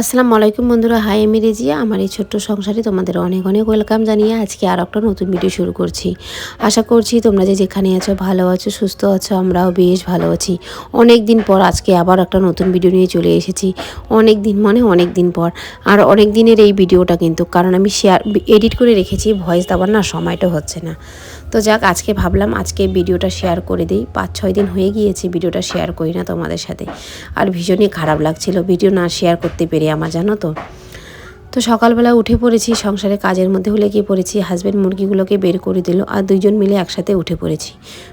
আসসালামু আলাইকুম বন্ধুরা, হাই আমি রেজিয়া। আমার এই ছোট্ট সংসারে তোমাদের অনেক অনেক ওয়েলকাম জানিয়ে আজকে আর একটা নতুন ভিডিও শুরু করছি। আশা করছি তোমরা যে যেখানে আছো ভালো আছো, সুস্থ আছো, আমরাও বেশ ভালো আছি। অনেক দিন পর আজকে আবার একটা নতুন ভিডিও নিয়ে চলে এসেছি। অনেক দিন মানে অনেক দিন পর। আর অনেক দিনের এই ভিডিওটা কিন্তু, কারণ আমি শেয়ার এডিট করে রেখেছি ভয়েস দেওয়ার না সময়টা হচ্ছে না। তো যাক, আজকে ভাবলাম আজকে ভিডিওটা শেয়ার করে দিই। পাঁচ, ছয় দিন হয়ে গিয়েছে ভিডিওটা শেয়ার করি না তোমাদের সাথে। আর ভীষণই খারাপ লাগছিল ভিডিও না শেয়ার করতে পেরে আমার, জানো তো? তো সকালবেলা উঠে পড়েছি, সংসারে কাজের মধ্যে হলে গিয়ে পড়েছি হাজব্যান্ড মুরগিগুলোকে বের করে দিল, আর দুইজন মিলে একসাথে উঠে পড়েছি।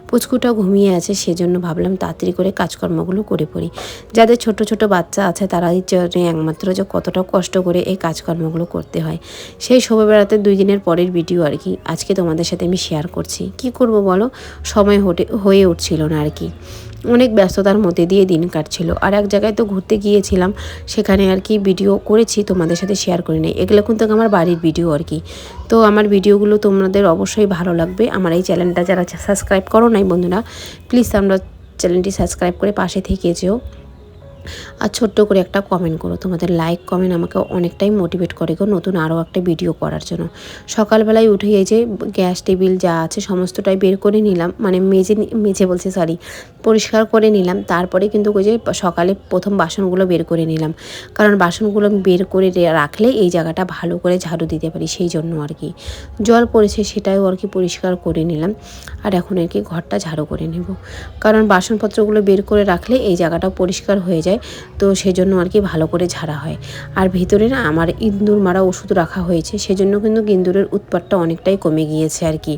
পুচকুটাও ঘুমিয়ে আছে, সেজন্য ভাবলাম তাড়াতাড়ি করে কাজকর্মগুলো করে পড়ি। যাদের ছোট ছোট বাচ্চা আছে, তারাই একমাত্র যে কতটা কষ্ট করে এই কাজকর্মগুলো করতে হয়। সেই শোভা বেড়াতে দুই দিনের পরের ভিডিও আর কি, আজকে তোমাদের সাথে আমি শেয়ার করছি। কি করব বলো? সময় হয়ে উঠছিল না আর কি। অনেক ব্যস্ততার মধ্যে দিয়ে দিন কাটছিল। আর এক জায়গায় তো ঘুরতে গিয়েছিলাম, সেখানে আর কি ভিডিও করেছি, তোমাদের সাথে শেয়ার করে নেই। এগুলো কিন্তু আমার বাড়ির ভিডিও আর কি। তো আমার ভিডিওগুলো তোমাদের অবশ্যই ভালো লাগবে। আমার এই চ্যানেলটা যারা সাবস্ক্রাইব করো নাই বন্ধুরা প্লিজ আমরা চ্যানেলটি সাবস্ক্রাইব করে পাশে থেকে যেও। আর ছোট্ট করে একটা কমেন্ট করো। তোমাদের লাইক কমেন্ট আমাকে অনেকটাই মোটিভেট করে গো নতুন আরও একটা ভিডিও করার জন্য। সকালবেলায় উঠে এই যে গ্যাস টেবিল যা আছে সমস্তটাই বের করে নিলাম মানে মেজে মেঝে বলছে সরি পরিষ্কার করে নিলাম। তারপরে কিন্তু ওই যে সকালে প্রথম বাসনগুলো বের করে নিলাম। কারণ বাসনগুলো বের করে রাখলে এই জায়গাটা ভালো করে ঝাড়ু দিতে পারি, সেই জন্য আর কি। জল পড়েছে সেটাও আর কি পরিষ্কার করে নিলাম। আর এখন আর কি ঘরটা ঝাড়ু করে নেব। কারণ বাসনপত্রগুলো বের করে রাখলে এই জায়গাটা পরিষ্কার হয়ে যায়। তো সেজন্য আর কি ভালো করে ঝাড়া হয়। আর ভিতরে না আমার ইন্দুর মারা ওষুধ রাখা হয়েছে, সেজন্য কিন্তু ইন্দুরের উৎপাতটা অনেকটাই কমে গিয়েছে আর কি।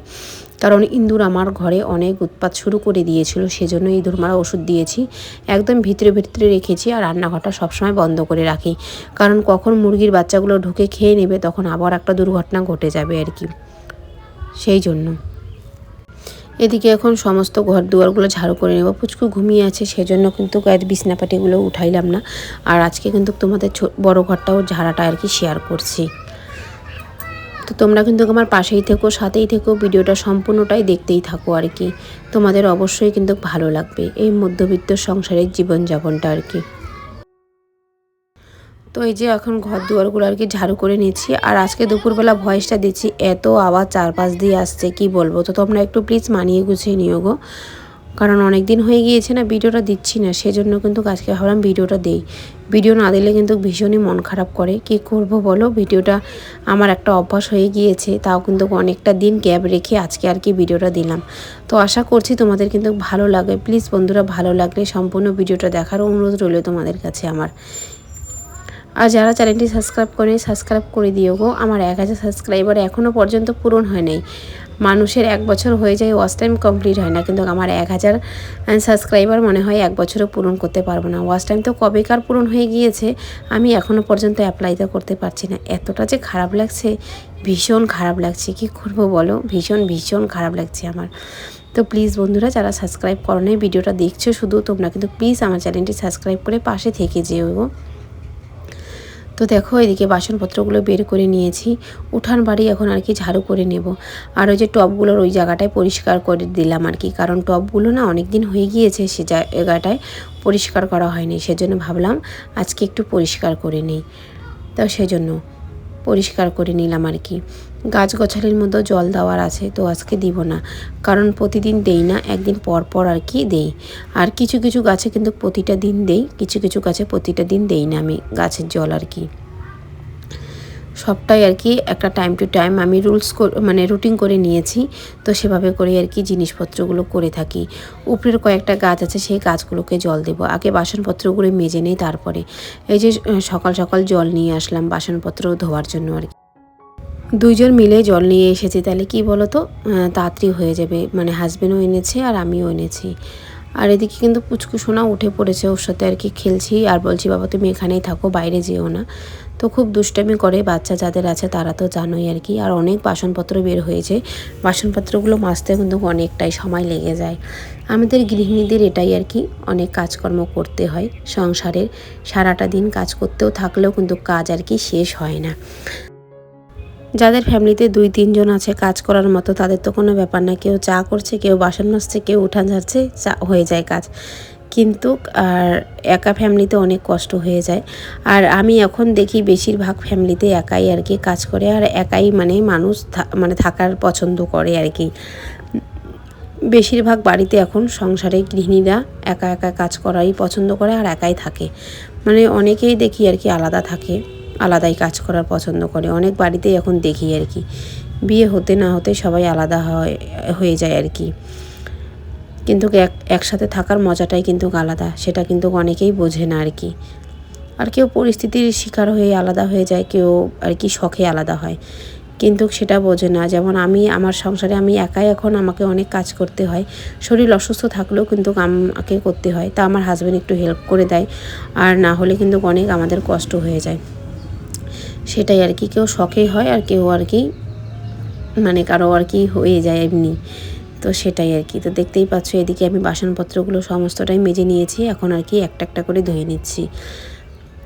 কারণ ইন্দুর আমার ঘরে অনেক উৎপাত শুরু করে দিয়েছিল, সেজন্য ইঁদুর মারা ওষুধ দিয়েছি। একদম ভিতরে ভিতরে রেখেছি আর রান্নাঘরটা সবসময় বন্ধ করে রাখি। কারণ কখন মুরগির বাচ্চাগুলো ঢুকে খেয়ে নেবে, তখন আবার একটা দুর্ঘটনা ঘটে যাবে আর কি। সেই জন্য। এদিকে এখন সমস্ত ঘর দুয়ারগুলো ঝাড়ু করে নেব। পুচকু ঘুমিয়ে আছে, সেজন্য কিন্তু গায়ের বিছনাপাটিগুলো উঠাইলাম না। আর আজকে কিন্তু তোমাদের বড় ঘরটাও ঝাড়াটা আর কি শেয়ার করছি। তো তোমরা কিন্তু আমার পাশেই থেকো, সাথেই থেকো, ভিডিওটা সম্পূর্ণটাই দেখতেই থাকো আর কি। তোমাদের অবশ্যই কিন্তু ভালো লাগবে এই মধ্যবিত্ত সংসারের জীবনযাপনটা আর কি। তো এই যে এখন ঘর দুয়ারগুলো আর কি ঝাড়ু করে নিচ্ছি। আর আজকে দুপুরবেলা ভয়েসটা দিচ্ছি, এত আবার চারপাশ দিয়ে আসছে, কি বলব? তো তোমরা একটু প্লিজ মানিয়ে গুছিয়ে নিও গো। কারণ অনেক দিন হয়ে গিয়েছে না, ভিডিওটা দিচ্ছি না, সেজন্য কিন্তু আজকে ভাবলাম ভিডিওটা দেই। ভিডিও না দিলে কিন্তু ভীষণই মন খারাপ করে। কি করব বলো? ভিডিওটা আমার একটা অভ্যাস হয়ে গিয়েছে, তাও কিন্তু অনেকটা দিন গ্যাপ রেখে আজকে আর কি ভিডিওটা দিলাম। তো আশা করছি তোমাদের কিন্তু ভালো লাগে প্লিজ বন্ধুরা, ভালো লাগলে সম্পূর্ণ ভিডিওটা দেখার অনুরোধ রইল তোমাদের কাছে আমার। আর যারা চ্যানেলটি সাবস্ক্রাইব করে সাবস্ক্রাইব করে দিও গো, আমার এক হাজার সাবস্ক্রাইবার এখনও পর্যন্ত পূরণ হয় নাই। মানুষের এক বছর হয়ে যায় ওয়াচ টাইম কমপ্লিট হয় না, কিন্তু আমার এক হাজার সাবস্ক্রাইবার মনে হয় এক বছরও পূরণ করতে পারব না। ওয়াচ টাইম তো কবেকার পূরণ হয়ে গিয়েছে, আমি এখনও পর্যন্ত অ্যাপ্লাইটা করতে পারছি না। এতটা যে খারাপ লাগছে, ভীষণ খারাপ লাগছে, কি করব বলো? ভীষণ ভীষণ খারাপ লাগছে আমার। তো প্লিজ বন্ধুরা, যারা সাবস্ক্রাইব করো ভিডিওটা দেখছ শুধু তোমরা, কিন্তু প্লিজ আমার চ্যানেলটি সাবস্ক্রাইব করে পাশে থেকে যেও তো দেখো, এদিকে বাসনপত্রগুলো বের করে নিয়েছি। উঠান বাড়ি এখন আর কি ঝাড়ু করে নেব। আর ওই যে টপগুলোর ওই জায়গাটায় পরিষ্কার করে দিলাম আর কি। কারণ টপগুলো না অনেক দিন হয়ে গিয়েছে সে জায়গাটায় পরিষ্কার করা হয়নি। সেজন্য ভাবলাম আজকে একটু পরিষ্কার করে নিই। তো সেজন্য পরিষ্কার করে নিলাম আর কি। গাছ গছালির মধ্যেও জল দেওয়ার আছে, তো আজকে দিব না। কারণ প্রতিদিন দেই না, একদিন পর পর আর কি দেই। আর কিছু কিছু গাছে কিন্তু প্রতিটা দিন দেই, কিছু কিছু গাছে প্রতিটা দিন দেই না আমি গাছের জল আর কি। সবটাই আর কি একটা টাইম টু টাইম আমি রুলস মানে রুটিন করে নিয়েছি, তো সেভাবে করে আর কি জিনিসপত্রগুলো করে থাকি। উপরের কয়েকটা গাছ আছে, সেই গাছগুলোকে জল দেবো। আগে বাসনপত্রগুলো মেজে নেই তারপরে। এই যে সকাল সকাল জল নিয়ে আসলাম বাসনপত্র ধোয়ার জন্য আর কি। দুইজন মিলে জল নিয়ে এসেছি, তাহলে কি বলো তো তাড়াতাড়ি হয়ে যাবে। মানে হাজব্যান্ডও এনেছে আর আমিও এনেছি। আর এদিকে কিন্তু পুচকু সোনা উঠে পড়েছে, ওর সাথে আর কি খেলছি। আর বলছি, বাবা, তুমি এখানেই থাকো, বাইরে যেও না। তো খুব দুষ্টামি করে, বাচ্চা যাদের আছে তারা তো জানোই আর কি। আর অনেক বাসনপত্র বের হয়েছে। বাসনপত্রগুলো মাজতে কিন্তু অনেকটাই সময় লেগে যায়। আমাদের গৃহিণীদের এটাই আর কি, অনেক কাজকর্ম করতে হয় সংসারের। সারাটা দিন কাজ করতেও থাকলেও কিন্তু কাজ আর কি শেষ হয় না। যাদের ফ্যামিলিতে দুই, তিনজন আছে, কাজ করার মতো, তাদের তো কোনো ব্যাপার না। কেউ চা করছে, কেউ বাসন মাজছে, কেউ উঠান যাচ্ছে চা, হয়ে যায় কাজ। কিন্তু, আর একা ফ্যামিলিতে অনেক কষ্ট হয়ে যায়। আর আমি এখন দেখি বেশিরভাগ ফ্যামিলিতে একাই আর কি কাজ করে, আর একাই মানে মানুষ মানে থাকার পছন্দ করে আর কি। বেশিরভাগ বাড়িতে এখন সংসারে গৃহিণীরা একা একা কাজ করাই পছন্দ করে আর একাই থাকে। মানে অনেকেই দেখি আর কি আলাদা থাকে। আলাদাই কাজ করার পছন্দ করে। অনেক বাড়িতেই এখন দেখি আর কি। বিয়ে হতে না হতে সবাই আলাদা হয়, হয়ে যায় আর কি। কিন্তু এক, একসাথে থাকার মজাটাই কিন্তু আলাদা। সেটা কিন্তু অনেকেই বোঝে না আর কি। আর কেউ পরিস্থিতির শিকার হয়ে আলাদা হয়ে যায়, কেউ আর কি শখে আলাদা হয়। কিন্তু সেটা বোঝে না। যেমন আমি, আমার সংসারে আমি একাই এখন আমাকে অনেক কাজ করতে হয়। শরীর অসুস্থ থাকলেও কিন্তু আমাকে করতে হয়। তা আমার হাজব্যান্ড একটু হেল্প করে দেয়। আর না হলে কিন্তু অনেক আমাদের কষ্ট হয়ে যায়। সেটাই আর কি। কেউ শখে হয় আর কেউ আর কি মানে কারও আর কি হয়ে যায় এমনি। তো সেটাই আর কি। তো দেখতেই পাচ্ছ এদিকে আমি বাসনপত্রগুলো সমস্তটাই মেজে নিয়েছি, এখন আর কি একটা একটা করে ধুয়ে নিচ্ছি।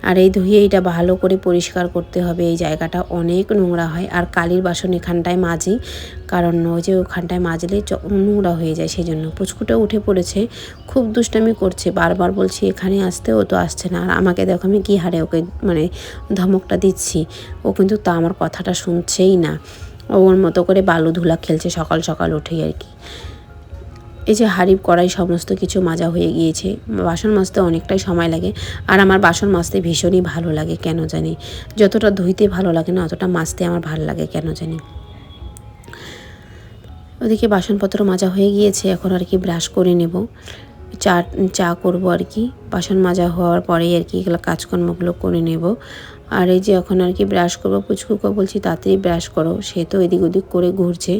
আর এই ধুয়ে এটা ভালো করে পরিষ্কার করতে হবে। এই জায়গাটা অনেক নোংরা হয়। আর কালির বাসন এখানটায় মাজি, কারণ ওই যে ওখানটায় মাজলে নোংরা হয়ে যায় সেই জন্য পুচকুটা উঠে পড়েছে, খুব দুষ্টামি করছে। বারবার বলছি, এখানে আসতে, ও তো আসছে না। আর আমাকে দেখো আমি কী হারে ওকে মানে ধমকটা দিচ্ছি। ও কিন্তু তা আমার কথাটা শুনছেই না। ওর মতো করে বালু ধুলা খেলছে সকাল সকাল উঠেই আর কি। এই যে হাড়ি কড়াই সমস্ত কিছু মাজা হয়ে গিয়েছে, বাসন মাজতে অনেকটাই সময় লাগে। আর আমার বাসন মাজতে ভীষণই ভালো লাগে, কেন জানি? যতটা ধুইতে ভালো লাগে না, অতটা মাজতে আমার ভালো লাগে, কেন জানি? ওদিকে বাসনপত্র মাজা হয়ে গিয়েছে, এখন আর কি ব্রাশ করে নেব। চা চা করব আর কি। বাসন মাজা হওয়ার পরেই আর কি এগুলো কাজকর্মগুলো করে নেব। আর এই যে এখন আর কি ব্রাশ করব পুচকুকে বলছি, তাড়াতাড়ি ব্রাশ করো। সে তো এদিক ওদিক করে ঘুরছে।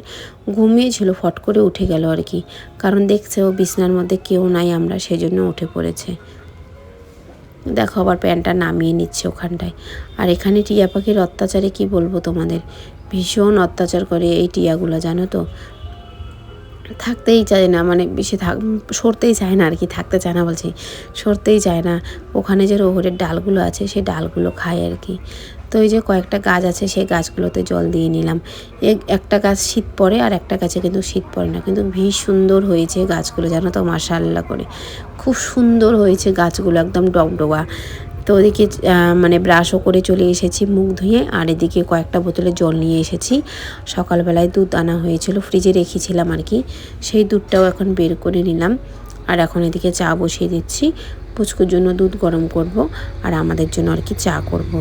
ঘুমিয়েছিল, ফট করে উঠে গেল আর কি। কারণ দেখছে ও বিছনার মধ্যে কেউ নাই আমরা, সেজন্য উঠে পড়েছে। দেখো আবার প্যান্টটা নামিয়ে নিচ্ছে ওখানটায়। আর এখানে টিয়া পাখির অত্যাচারে কি বলব তোমাদের? ভীষণ অত্যাচার করে এই টিয়াগুলো, জানো তো? থাকতেই চায় না মানে বেশি থাক, সরতেই চায় না আর কি থাকতে চায় না বলছি, সরতেই চায় না। ওখানে যে রোহরের ডালগুলো আছে সেই ডালগুলো খায় আর কি তো এই যে কয়েকটা গাছ আছে, সেই গাছগুলোতে জল দিয়ে নিলাম। একটা গাছ শীত পড়ে আর একটা গাছে কিন্তু শীত পড়ে না। কিন্তু ভীষণ সুন্দর হয়েছে গাছগুলো, জানো তো মার্শাল্লা করে। খুব সুন্দর হয়েছে গাছগুলো, একদম ডগডগা। তো ওদিকে মানে ব্রাশও করে চলে এসেছি মুখ ধুয়ে, আর এদিকে কয়েকটা বোতলে জল নিয়ে এসেছি। সকালবেলায় দুধ আনা হয়েছিল, ফ্রিজে রেখেছিলাম আর কি। সেই দুধটাও এখন বের করে নিলাম। আর এখন এদিকে চা বসিয়ে দিচ্ছি। পুচকুর জন্য দুধ গরম করব, আর আমাদের জন্য আর কি চা করব।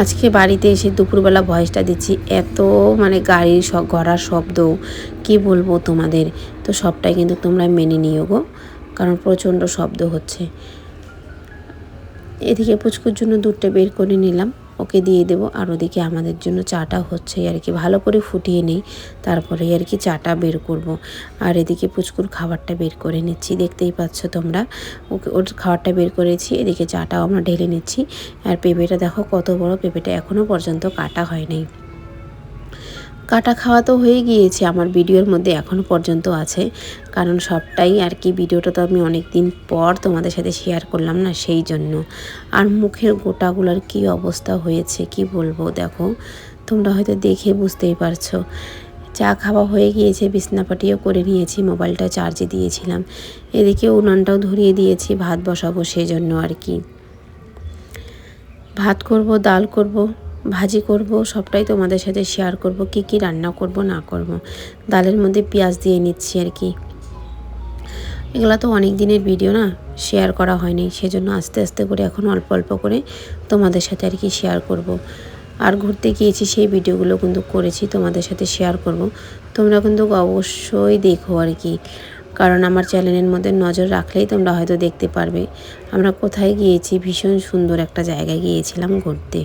আজকে বাড়িতে এসে দুপুরবেলা ভয়েসটা দিচ্ছি, এত মানে গাড়ির গড়ার শব্দ, কি বলব তোমাদের? তো সবটাই কিন্তু তোমরা মেনে নিও গো। কারণ প্রচণ্ড শব্দ হচ্ছে। এদিকে পুচকুর জন্য দুধটা বের করে নিলাম। ওকে দিয়ে দেব। আর ওদিকে আমাদের জন্য চাটা হচ্ছে। আর কি ভালো করে ফুটিয়ে নেই। তারপরে আর কি চাটা বের করব। আর এদিকে পুচকুর খাবারটা বের করে নিচ্ছি। দেখতেই পাচ্ছ তোমরা? ওকে, ওর খাবারটা বের করেছি। এদিকে চাটাও আমরা ঢেলে নিচ্ছি। আর পেঁপেটা দেখো কত বড়। পেঁপেটা এখনও পর্যন্ত কাটা হয় নাই। কাটা খাওয়া তো হয়ে গিয়েছে, আমার ভিডিওর মধ্যে এখনও পর্যন্ত আছে। কারণ সবটাই আর কি, ভিডিওটা তো আমি অনেক দিন পর তোমাদের সাথে শেয়ার করলাম না, সেই জন্য। আর মুখের গোটাগুলোর কি অবস্থা হয়েছে, কি বলব, দেখো। তোমরা হয়তো দেখে বুঝতেই পারছ। চা খাওয়া হয়ে গিয়েছে, বিছনাপাটিও করে নিয়েছি মোবাইলটা চার্জে দিয়েছিলাম। এদিকে উনানটাও ধরিয়ে দিয়েছি, ভাত বসাবো সেই জন্য আর কি। ভাত করব, ডাল করব ভাজি করব, সবটাই তোমাদের সাথে শেয়ার করব, কি কি রান্না করব, না করব। ডালের মধ্যে পেঁয়াজ দিয়ে নিচ্ছি আর কি। এগুলো তো অনেক দিনের ভিডিও না শেয়ার করা হয়নি, সেজন্য আস্তে আস্তে করে এখন অল্প অল্প করে তোমাদের সাথে আর কি শেয়ার করব। আর ঘুরতে গিয়েছি সেই ভিডিওগুলো কিন্তু করেছি, তোমাদের সাথে শেয়ার করব। তোমরা কিন্তু অবশ্যই দেখো আর কি। কারণ আমার চ্যানেলের মধ্যে নজর রাখলেই তোমরা হয়তো দেখতে পারবে। আমরা কোথায় গিয়েছি, ভীষণ সুন্দর একটা জায়গায় গিয়েছিলাম ঘুরতে।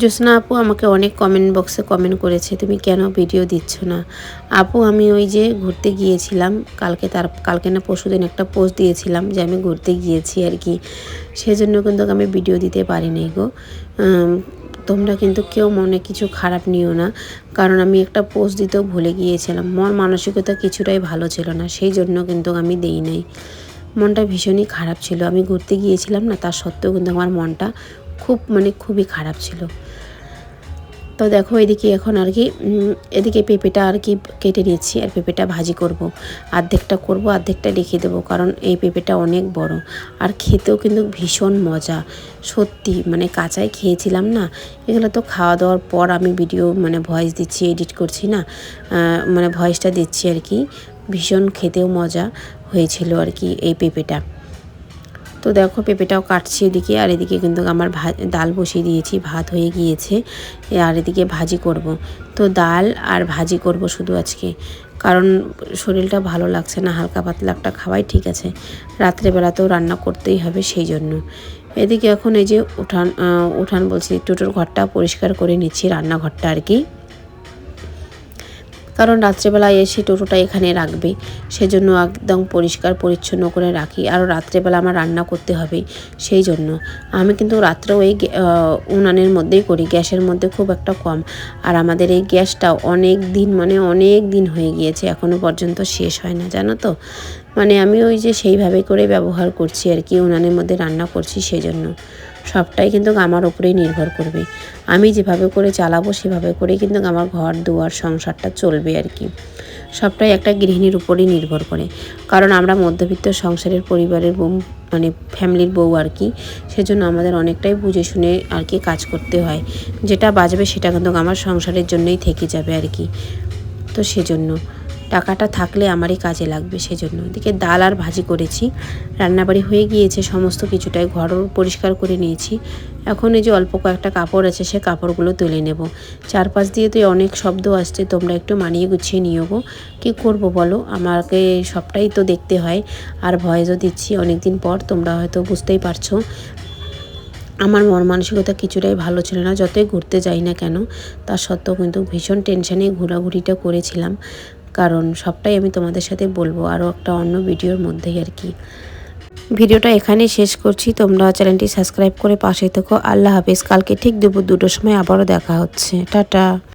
জ্যোৎস্না আপু আমাকে অনেক কমেন্ট বক্সে কমেন্ট করেছে, তুমি কেন ভিডিও দিচ্ছ না? আপু, আমি ওই যে ঘুরতে গিয়েছিলাম, কালকে তার, কালকে না পরশুদিন একটা পোস্ট দিয়েছিলাম যে আমি ঘুরতে গিয়েছি আর কি। সেজন্য কিন্তু আমি ভিডিও দিতে পারি পারিনি গো। তোমরা কিন্তু কেউ মনে কিছু খারাপ নিও না, কারণ আমি একটা পোস্ট দিতেও ভুলে গিয়েছিলাম। মন মানসিকতা কিছুটাই ভালো ছিল না, সেই জন্য কিন্তু আমি দেই নাই। মনটা ভীষণই খারাপ ছিল। আমি ঘুরতে গিয়েছিলাম না, তার সত্ত্বেও কিন্তু আমার মনটা খুব মানে খুবই খারাপ ছিল। তো দেখো এদিকে এখন আর কি এদিকে পেঁপেটা আর কি কেটে নিচ্ছি আর পেঁপেটা ভাজি করব। অর্ধেকটা করব অর্ধেকটা রেখে দেবো কারণ এই পেঁপেটা অনেক বড়। আর খেতেও কিন্তু ভীষণ মজা। সত্যি মানে কাঁচাই খেয়েছিলাম না, এগুলো তো খাওয়া দাওয়ার পর আমি ভিডিও মানে ভয়েস দিচ্ছি, এডিট করছি না মানে ভয়েসটা দিচ্ছি আর কি। ভীষণ খেতেও মজা হয়েছিল আর কি এই পেঁপেটা। তো দেখো পেঁপেটাও কাটছি এদিকে, আর এদিকে কিন্তু আমার ডাল বসিয়ে দিয়েছি, ভাত হয়ে গিয়েছে। আর এদিকে ভাজি করব। তো ডাল আর ভাজি করব শুধু আজকে। কারণ শরীরটা ভালো লাগছে না, হালকা পাতলা একটা খাওয়াই ঠিক আছে। রাত্রেবেলাতেও রান্না করতেই হবে সেই জন্য। এদিকে এখন এই যে উঠান উঠান বলছি, টোটোর ঘরটা পরিষ্কার করে নিচ্ছি, রান্নাঘরটা আর কি। কারণ রাত্রেবেলায় এসে টোটোটা এখানে রাখবে। সেজন্য একদম পরিষ্কার, পরিচ্ছন্ন করে রাখি। আর রাত্রেবেলা আমার রান্না করতে হবে, সেই জন্য। আমি কিন্তু রাত্রেও এই উনানের মধ্যেই করি, গ্যাসের মধ্যে খুব একটা কম। আর আমাদের এই গ্যাসটা অনেক দিন মানে অনেক দিন হয়ে গিয়েছে এখনও পর্যন্ত শেষ হয় না, জানো তো? মানে আমি ওই যে সেইভাবে করে ব্যবহার করছি আর কি, উনানের মধ্যে রান্না করছি, সেই জন্য। সবটাই কিন্তু আমার উপরেই নির্ভর করবে। আমি যেভাবে করে চালাবো সেভাবে করে কিন্তু আমার ঘর, দুয়ার, সংসারটা চলবে আর কি। সবটাই একটা গৃহিণীর উপরেই নির্ভর করে। কারণ আমরা মধ্যবিত্ত সংসারের পরিবারের বউ মানে ফ্যামিলির বউ আর কি, সেজন্য আমাদের অনেকটাই বুঝে শুনে আর কি কাজ করতে হয়। যেটা বাজবে সেটা কিন্তু আমার সংসারের জন্যই থেকে যাবে আর কি। তো সেজন্য। টাকাটা থাকলে আমারই কাজে লাগবে সেজন্য। এদিকে ডাল আর ভাজি করেছি। রান্নাবাড়ি হয়ে গিয়েছে, সমস্ত কিছুটাই ঘরও পরিষ্কার করে নিয়েছি। এখন এই যে অল্প কয়েকটা কাপড় আছে, সে কাপড়গুলো তুলে নেব। চারপাশ দিয়ে তো অনেক শব্দ আসছে, তোমরা একটু মানিয়ে গুছিয়ে নিও গো। কী করব বলো? আমাকে সবটাই তো দেখতে হয়। আর ভয়েসও দিচ্ছি অনেক দিন পর তোমরা হয়তো বুঝতেই পারছ। আমার মন মানসিকতা কিছুটাই ভালো ছিল না, যতই ঘুরতে যাই না কেন, তা সত্ত্বেও কিন্তু ভীষণ টেনশানে ঘোরাঘুরিটা করেছিলাম। কারণ সবটাই আমি তোমাদের সাথে বলব, আরও একটা অন্য ভিডিওর মধ্যেই আর কি। ভিডিওটা এখানেই শেষ করছি, তোমরা চ্যানেলটি সাবস্ক্রাইব করে পাশে থেকো। আল্লাহ হাফিজ, কালকে ঠিক দুপুর দুটোর সময় আবারও দেখা হচ্ছে। টাটা।